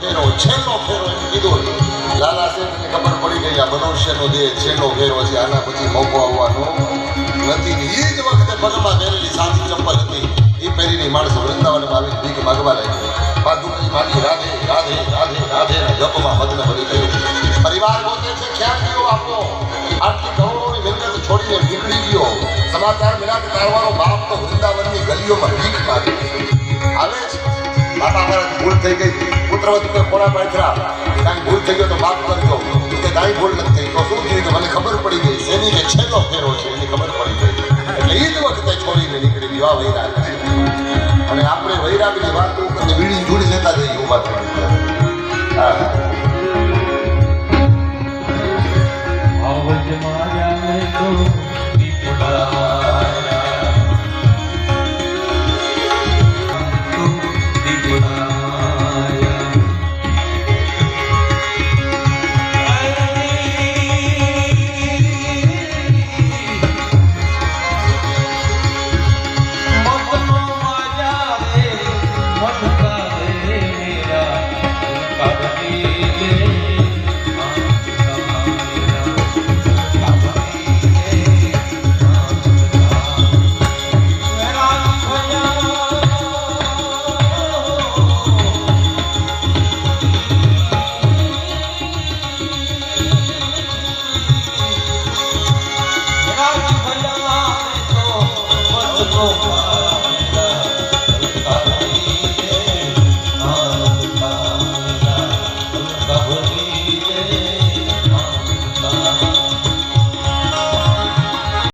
ફેરો, છેલ્લો ફેરો એમ કીધું લાલા શેઠને ખબર પડી ગઈ, આ મનુષ્યનો દેહ છેલ્લો ફેરો છે, આના પછી મોકો આવવાનો નથી. એ જ વખતે પગમાં પહેરેલી સાદી ચંપલ હતી. એ પહેરીને માણસો વૃંદાવનમાં આવી ભીખ માગવા લાગ્યો. પાદુકજી માગી રાધે રાધે રાધે રાધે ના જપમાં મગ્ન ભરી ગયો. પરિવાર પોતે છે, ખ્યાલ ગયો આપણો આટલી કરોડોની મહેનત છોડીને નીકળી ગયો. સમાચાર મળ્યા કારવાનો બાપ તો વૃંદાવનની ગલીઓમાં ભીખ માગે આવે છે. બાપા અમારાથી ભૂલ થઈ ગઈ. કોઈ કોના પાથરા કાંઈ ભૂલ થઈ ગયો તો માફ કરજો. કે કાંઈ ભૂલ નથી થઈ. તો શું થયું કે મને ખબર પડી ગઈ. શેની જે છેલ્લો ફેરો છે એની ખબર પડી ગઈ. એટલે એ જ વખતે છોડીને નીકળી ગયો આ વૈરાગ. અને આપણે વૈરાગની વાતો કરીને વીડી જોડી લેતા જઈએ ઊભા થઈ હા